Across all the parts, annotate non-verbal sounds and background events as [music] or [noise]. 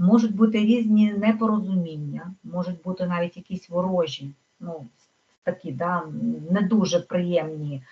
Можуть бути різні непорозуміння, можуть бути навіть якісь ворожі, ну, такі, да, не дуже приємні.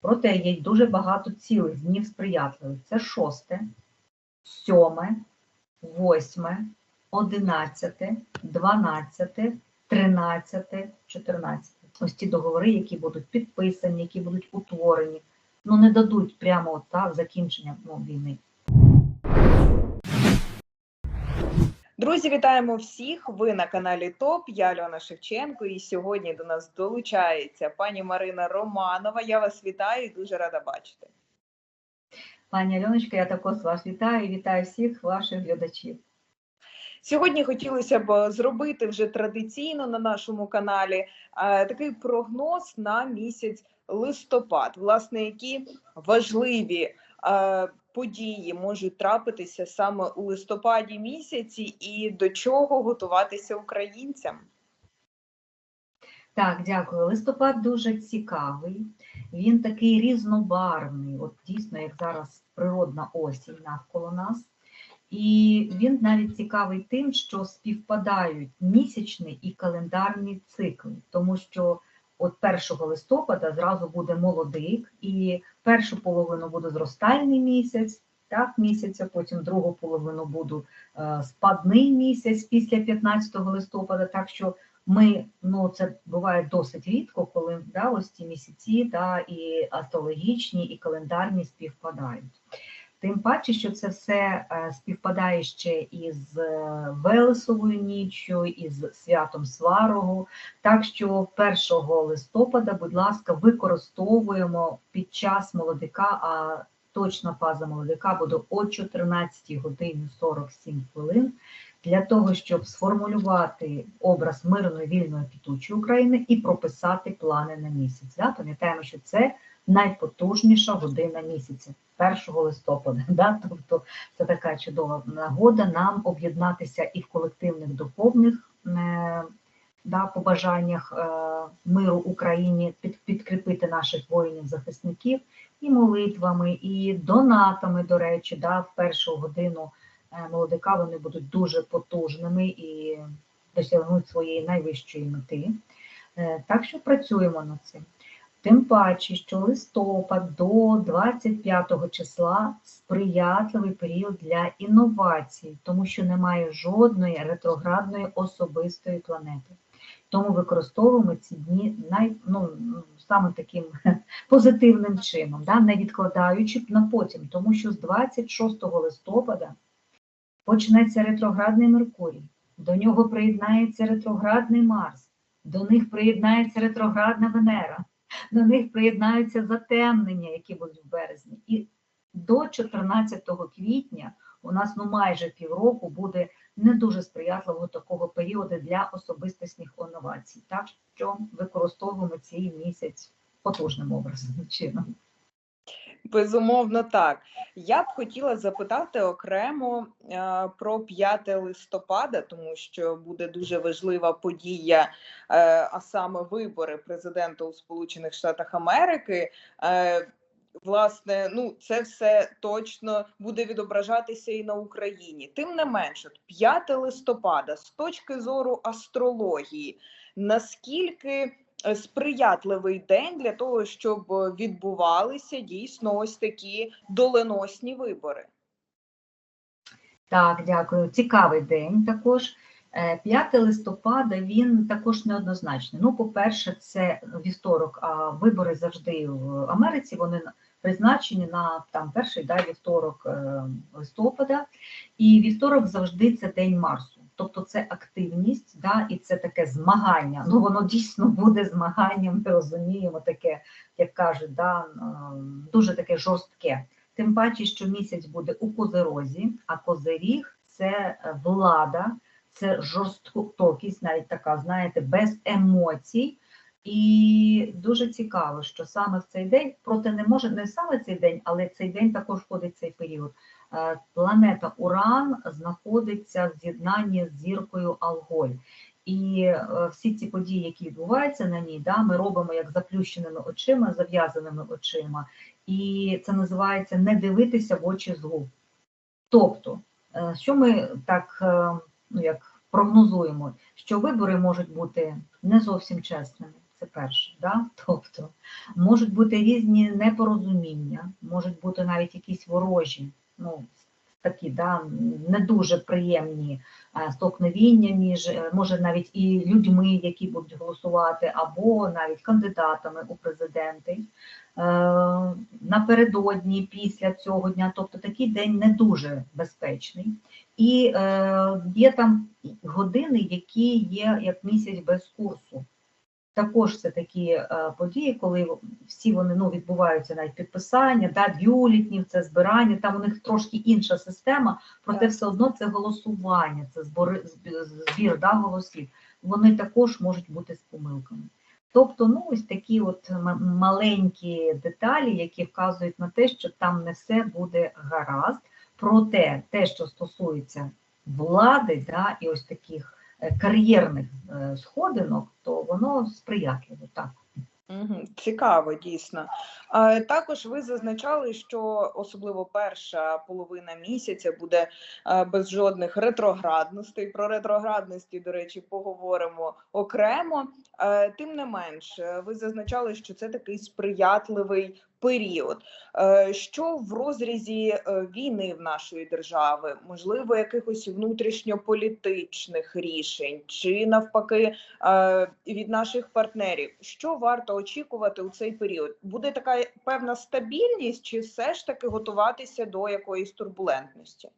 Проте є дуже багато цілих днів сприятливих. Це шосте, сьоме, восьме, одинадцяте, дванадцяте, тринадцяте, чотирнадцяте. Ось ті договори, які будуть підписані, які будуть утворені, ну не дадуть прямо от, так, закінчення ну, війни. Друзі, вітаємо всіх! Ви на каналі ТОП. Я Альона Шевченко, і сьогодні до нас долучається пані Марина Романова. Я вас вітаю і дуже рада бачити. Пані Альоночка, я також вас вітаю і вітаю всіх ваших глядачів. Сьогодні хотілося б зробити вже традиційно на нашому каналі е, такий прогноз на місяць листопад, власне, які важливі е, події можуть трапитися саме у листопаді місяці, і до чого готуватися українцям. Так, дякую. Листопад дуже цікавий. Він такий різнобарвний, от дійсно, як зараз природна осінь навколо нас. І він навіть цікавий тим, що співпадають місячний і календарні цикли, тому що от 1 листопада зразу буде молодик, і першу половину буде зростальний місяць, так, місяця, потім другу половину буде е, спадний місяць після 15 листопада. Так що ми, ну це буває досить рідко, коли да, ось ці місяці да, і астрологічні, і календарні співпадають. Тим паче, що це все е, співпадає ще із е, Велесовою ніччю, із святом Сварогу. Так що 1 листопада, будь ласка, використовуємо під час молодика, а точна фаза молодика буде о 14 годині 47 хвилин, для того, щоб сформулювати образ мирної, вільної, квітучої України і прописати плани на місяць. Да? Пам'ятаємо, що це найпотужніша година місяця, 1 листопада. [laughs] Да? Тобто це така чудова нагода нам об'єднатися і в колективних духовних е, да, побажаннях е, миру Україні, під, підкріпити наших воїнів-захисників і молитвами, і донатами, до речі, да, в першу годину молодика вони будуть дуже потужними і досягнуть своєї найвищої мети. Е, Так що працюємо над цим. Тим паче, що листопад до 25 числа сприятливий період для інновацій, тому що немає жодної ретроградної особистої планети. Тому використовуємо ці дні най, ну, саме таким [laughs] позитивним чином, да, не відкладаючи на потім, тому що з 26 листопада почнеться ретроградний Меркурій, до нього приєднається ретроградний Марс, до них приєднається ретроградна Венера до них приєднаються затемнення, які будуть в березні. І до 14 квітня у нас ну майже півроку буде не дуже сприятливого такого періоду для особистісних інновацій. Так що використовуємо цей місяць потужним образом чином. Безумовно, так. Я б хотіла запитати окремо е, про 5 листопада, тому що буде дуже важлива подія, е, а саме вибори президента у Сполучених Штатах Америки. Е, Власне, ну це все точно буде відображатися і на Україні. Тим не менше, 5 листопада, з точки зору астрології, наскільки сприятливий день для того, щоб відбувалися дійсно ось такі доленосні вибори. Так, дякую. Цікавий день також. Е, 5 листопада він також неоднозначний. Ну, по-перше, це вівторок, а вибори завжди в Америці вони призначені на там перший да, вівторок е, листопада, і вівторок завжди це день Марсу. Тобто це активність, да, і це таке змагання. Ну воно дійсно буде змаганням, ми розуміємо, таке, як кажуть, да, дуже таке жорстке. Тим паче, що місяць буде у козерозі, а козиріг це е, влада, це жорстокість, навіть така, знаєте, без емоцій. І дуже цікаво, що саме в цей день, проте не може не саме цей день, але цей день також входить цей період. Е, Планета Уран знаходиться в з'єднанні з зіркою Алголь. І е, всі ці події, які відбуваються на ній, да, ми робимо як заплющеними очима, зав'язаними очима. І це називається не дивитися в очі злу. Тобто Е, Що ми так ну, як прогнозуємо, що вибори можуть бути не зовсім чесними. Це перше, да? тобто можуть бути різні непорозуміння, можуть бути навіть якісь ворожі, ну такі да, не дуже приємні е, столкновіння між е, може навіть і людьми, які будуть голосувати, або навіть кандидатами у президенти. Е, Напередодні, після цього дня, тобто такий день не дуже безпечний. І е, є там години, які є як місяць без курсу. Також це такі е, події, коли всі вони ну, відбуваються навіть підписання, да, бюлетнів, це збирання, там у них трошки інша система, проте Так. все одно це голосування, це збори, збір, да, голосів. Вони також можуть бути з помилками. Тобто, ну ось такі от маленькі деталі, які вказують на те, що там не все буде гаразд. Проте те, що стосується влади, да, і ось таких кар'єрних е, сходинок, то воно сприятливо так. Цікаво, дійсно. Також ви зазначали, що особливо перша половина місяця буде е, без жодних ретроградностей. Про ретроградності, до речі, поговоримо окремо. Е, Тим не менш, ви зазначали, що це такий сприятливий період. Е, Що в розрізі е, війни в нашої держави, можливо, якихось внутрішньополітичних рішень, чи навпаки від наших партнерів. Що варто очікувати у цей період? Буде така певна стабільність, чи все ж таки готуватися до якоїсь турбулентності?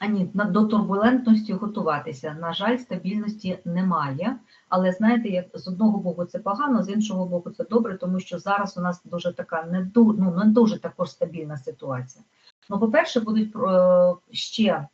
А ні, до турбулентності готуватися. На жаль, стабільності немає. Але знаєте, як з одного боку це погано, з іншого боку, це добре, тому що зараз у нас дуже така не ну, не дуже також стабільна ситуація. Ну, по-перше, будуть е, ще е,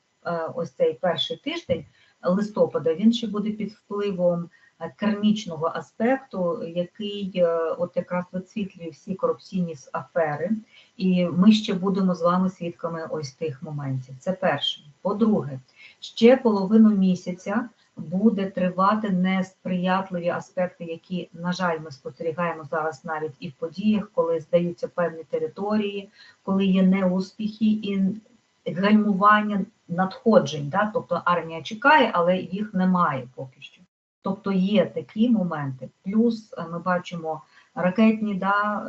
ось цей перший тиждень листопада, він ще буде під впливом е, кермічного аспекту, який от якраз висвітлює всі корупційні афери. І ми ще будемо з вами свідками ось тих моментів. Це перше. По-друге, ще половину місяця буде тривати несприятливі аспекти, які, на жаль, ми спостерігаємо зараз навіть і в подіях, коли здаються певні території, коли є неуспіхи і гальмування надходжень. Да? Тобто армія чекає, але їх немає поки що. Тобто є такі моменти. Плюс е, ми бачимо ракетні, да,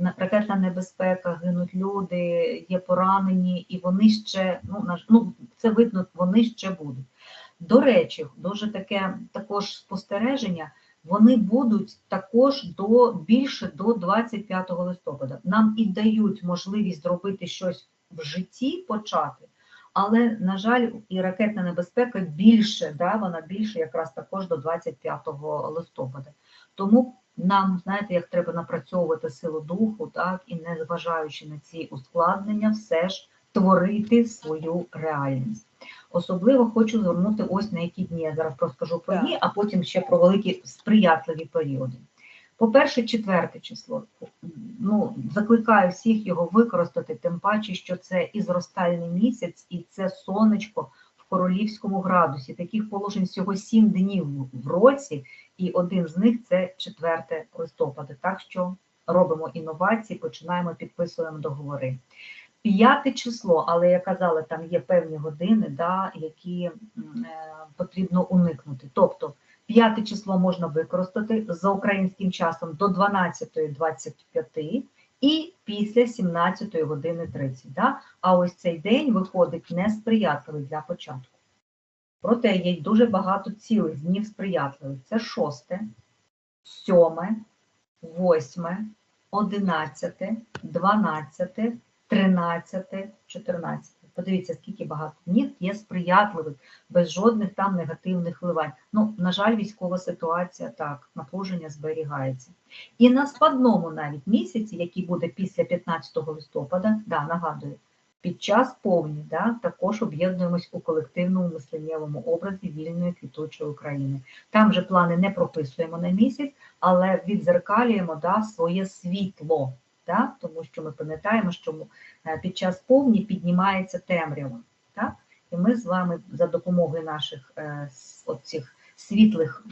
е, ракетна небезпека, гинуть люди, є поранені, і вони ще, ну, ну це видно, вони ще будуть. До речі, дуже таке також спостереження. Вони будуть також до більше до 25 листопада. Нам і дають можливість зробити щось в житті почати, але на жаль, і ракетна небезпека більше, да, вона більше якраз також до 25 листопада. Тому нам, знаєте, як треба напрацьовувати силу духу, так і не зважаючи на ці ускладнення, все ж творити свою реальність. Особливо хочу звернути ось на які дні. Я зараз розкажу про дні, а потім ще про великі сприятливі періоди. По-перше, четверте число. Ну, закликаю всіх його використати, тим паче, що це і зростальний місяць, і це сонечко королівському градусі. Таких положень всього сім днів в році, і один з них це 4 листопада. Так що робимо інновації, починаємо підписуємо договори. П'яте число, але я казала, там є певні години, да, які е, потрібно уникнути. Тобто п'яте число можна використати за українським часом до 12.25 і після 17 години 30. Да? А ось цей день виходить несприятливий для початку. Проте є дуже багато цілих днів сприятливих. Це шосте, сьоме, восьме, одинадцяте, дванадцяте, 13, 14. Подивіться, скільки багато днів є сприятливих, без жодних там негативних вливань. Ну, на жаль, військова ситуація так, напруження зберігається. І на спадному навіть місяці, який буде після 15 листопада, да, нагадую, під час повні, да, також об'єднуємось у колективному мисленнєвому образі вільної квітучої України. Там же плани не прописуємо на місяць, але відзеркалюємо да, своє світло да? тому що ми пам'ятаємо, що е, під час повні піднімається темрява. Так? І ми з вами за допомогою наших е, оцих світлих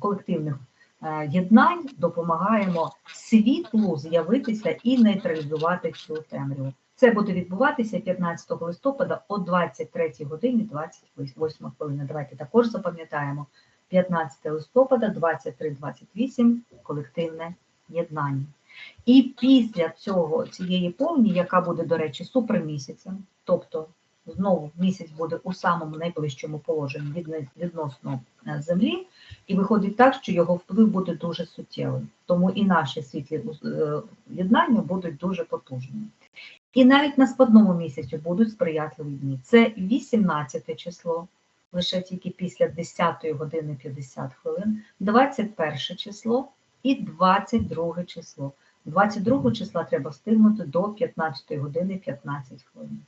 колективних е, єднань допомагаємо світлу з'явитися і нейтралізувати цю темряву. Це буде відбуватися 15 листопада о 23 годині 28 хвилини. Давайте також запам'ятаємо 15 листопада, 23-28 колективне єднання. І після цього цієї повні, яка буде, до речі, супермісяцем, тобто знову місяць буде у самому найближчому положенні відносно е, землі, і виходить так, що його вплив буде дуже суттєвим. Тому і наші світлі е, єднання будуть дуже потужними. І навіть на спадному місяці будуть сприятливі дні. Це 18 число, лише тільки після 10 години 50 хвилин, 21 число і 22 число. 22 числа треба встигнути до 15 години 15 хвилин.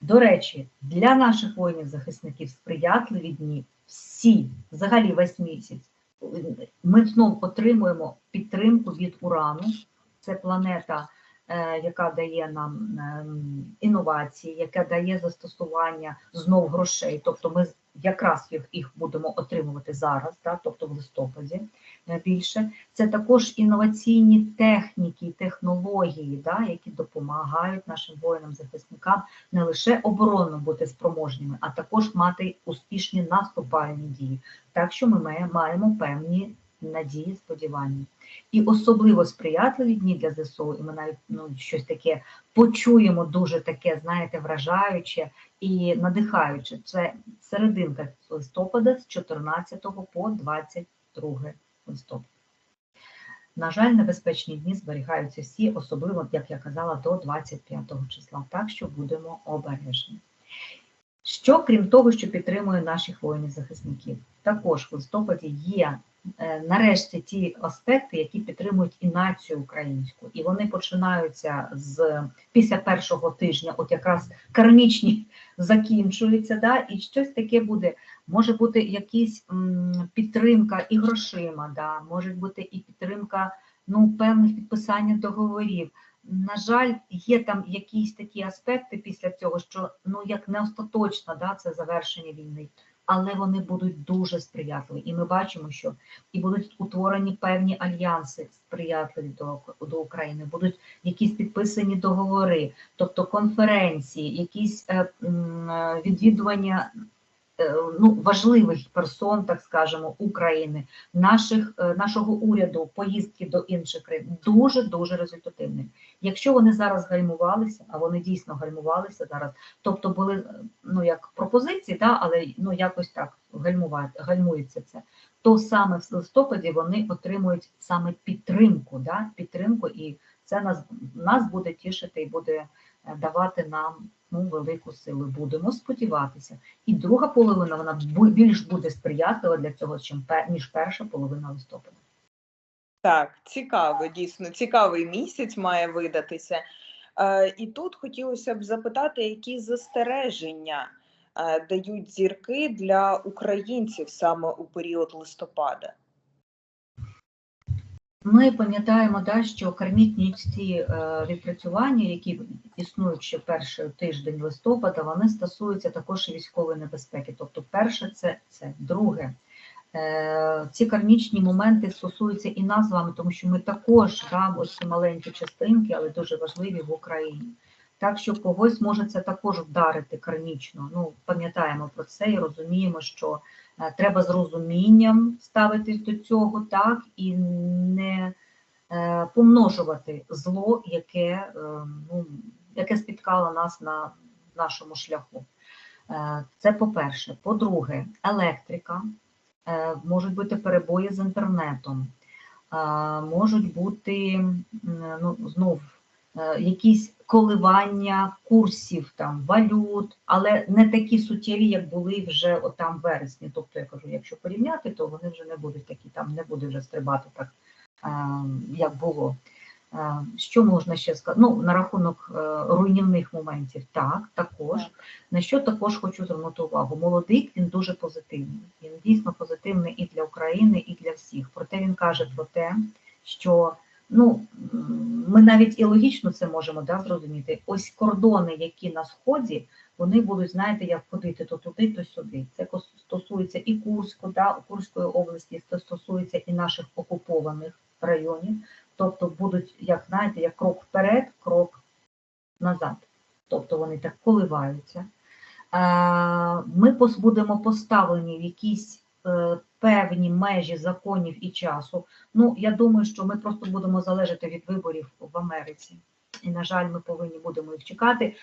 До речі, для наших воїнів-захисників сприятливі дні всі, взагалі весь місяць, ми знову отримуємо підтримку від урану. Це планета, е, яка дає нам ем, інновації, яка дає застосування знов грошей. Тобто ми якраз їх, їх будемо отримувати зараз, да, тобто в листопаді більше. Це також інноваційні техніки, технології, да, які допомагають нашим воїнам-захисникам не лише оборонно бути спроможними, а також мати успішні наступальні дії. Так що ми маємо певні надії, сподівання. І особливо сприятливі дні для ЗСУ, і ми навіть ну, щось таке почуємо дуже таке, знаєте, вражаюче і надихаюче. Це серединка листопада з 14 по 22 листопада. На жаль, небезпечні дні зберігаються всі, особливо, як я казала, до 25 числа. Так що будемо обережні. Що, крім того, що підтримує наших воїнів-захисників, також в листопаді є нарешті ті аспекти, які підтримують і націю українську, і вони починаються з після першого тижня, от якраз кармічні [laughs] закінчуються, да, і щось таке буде. Може бути якась підтримка і грошима, да, може бути і підтримка ну, певних підписання договорів. На жаль, є там якісь такі аспекти після цього, що ну як не остаточно, да, це завершення війни, але вони будуть дуже сприятливі. І ми бачимо, що і будуть утворені певні альянси сприятливі до, до України, будуть якісь підписані договори, тобто конференції, якісь е, е, відвідування ну, важливих персон, так скажемо, України, наших, е, нашого уряду, поїздки до інших країн дуже дуже результативні. Якщо вони зараз гальмувалися, а вони дійсно гальмувалися зараз, тобто були е, ну як пропозиції, да, але ну якось так гальмується це, то саме в листопаді вони отримують саме підтримку, да, підтримку, і це нас, нас буде тішити і буде е, давати нам ну, велику силу. Будемо сподіватися. І друга половина вона більш буде сприятлива для цього, ніж перша половина листопада. Так, цікаво, дійсно, цікавий місяць має видатися. Е, і тут хотілося б запитати, які застереження е, дають зірки для українців саме у період листопада. Ми пам'ятаємо, да, що кармітні ці е, відпрацювання, які існують ще перший тиждень листопада, вони стосуються також військової небезпеки. Тобто, перше це це, друге. Е, ці кармічні моменти стосуються і нас з вами, тому що ми також да, ось ці маленькі частинки, але дуже важливі в Україні. Так що когось може це також вдарити кармічно. Ну, пам'ятаємо про це і розуміємо, що треба з розумінням ставитись до цього, так, і не е, помножувати зло, яке, е, ну, яке спіткало нас на нашому шляху. Е, Це по-перше. По-друге, електрика, е, можуть бути перебої з інтернетом, е, можуть бути ну, знов е, якісь коливання курсів там валют, але не такі суттєві, як були вже от там вересні. Тобто я кажу, якщо порівняти, то вони вже не будуть такі, там не буде вже стрибати так, е, як було. Е, Що можна ще сказати? Ну, на рахунок е, руйнівних моментів, так, також. На що також хочу звернути увагу. Молодик він дуже позитивний. Він дійсно позитивний і для України, і для всіх. Проте він каже про те, що ну ми навіть і логічно це можемо да, зрозуміти. Ось кордони, які на сході, вони будуть, знаєте, як ходити то туди, то сюди. Це стосується і Курську, да, Курської області, це стосується і наших окупованих районів. Тобто будуть, як знаєте, як крок вперед, крок назад. Тобто вони так коливаються. Ми будемо поставлені в якісь певні межі законів і часу. Ну, я думаю, що ми просто будемо залежати від виборів в Америці. І, на жаль, ми повинні будемо їх чекати.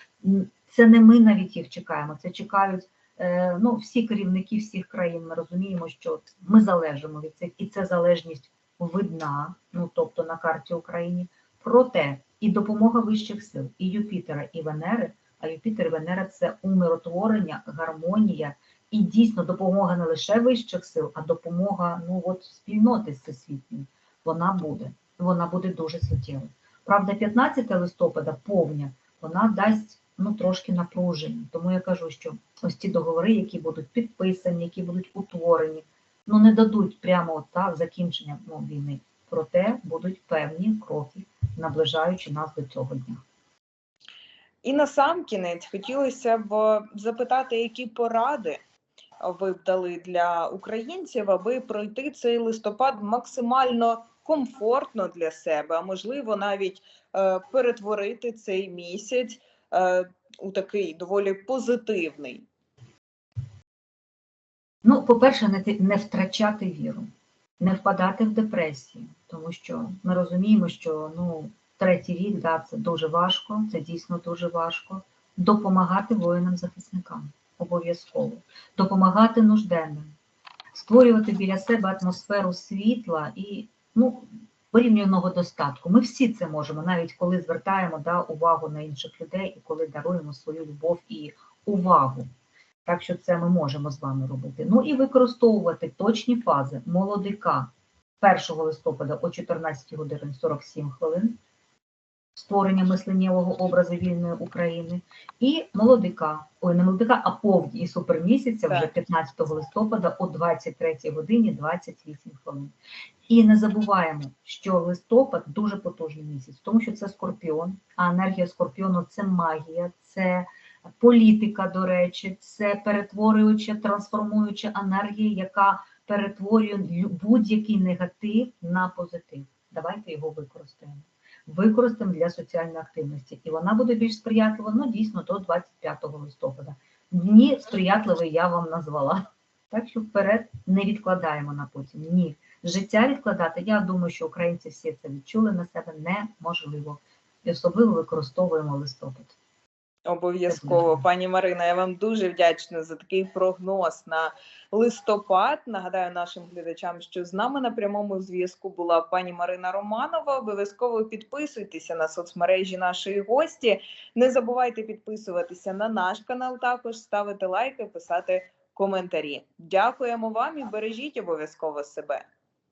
Це не ми навіть їх чекаємо, це чекають е, ну, всі керівники всіх країн. Ми розуміємо, що ми залежимо від цих, і ця залежність видна, ну тобто на карті України. Проте і допомога вищих сил, і Юпітера, і Венери, а Юпітер і Венера це умиротворення, гармонія і дійсно допомога не лише вищих сил, а допомога ну от спільноти всесвітньої. Вона буде. Вона буде дуже суттєвою. Правда, 15 листопада повня, вона дасть ну трошки напруження. Тому я кажу, що ось ті договори, які будуть підписані, які будуть утворені, ну не дадуть прямо так закінчення ну, війни. Проте будуть певні кроки, наближаючи нас до цього дня. І на сам кінець хотілося б запитати, які поради ви б дали для українців, аби пройти цей листопад максимально комфортно для себе, а можливо навіть е, перетворити цей місяць е, у такий доволі позитивний. Ну, по-перше, не, ти- не втрачати віру, не впадати в депресію, тому що ми розуміємо, що ну, третій рік да, це дуже важко, це дійсно дуже важко. Допомагати воїнам-захисникам обов'язково, допомагати нужденним, створювати біля себе атмосферу світла і ну, порівняного достатку. Ми всі це можемо, навіть коли звертаємо да, увагу на інших людей і коли даруємо свою любов і увагу. Так що це ми можемо з вами робити. Ну і використовувати точні фази молодика 1 листопада о 14 годин 47 хвилин, створення мисленнєвого образу вільної України, і молодика, ой, не молодика, а повні і супермісяця вже 15 листопада о 23 годині 28 хвилин. І не забуваємо, що листопад дуже потужний місяць, тому що це скорпіон, а енергія скорпіону це магія, це політика, до речі, це перетворююча, трансформуюча енергія, яка перетворює будь-який негатив на позитив. Давайте його використаємо. Використаємо для соціальної активності, і вона буде більш сприятлива, ну дійсно до 25 листопада. Дні сприятливі я вам назвала. Так що вперед не відкладаємо на потім. Ні. Життя відкладати, я думаю, що українці всі це відчули на себе неможливо. І особливо використовуємо листопад. Обов'язково, пані Марина, я вам дуже вдячна за такий прогноз на листопад. Нагадаю нашим глядачам, що з нами на прямому зв'язку була пані Марина Романова. Обов'язково підписуйтеся на соцмережі нашої гості. Не забувайте підписуватися на наш канал, також ставити лайки, писати коментарі. Дякуємо вам і бережіть обов'язково себе.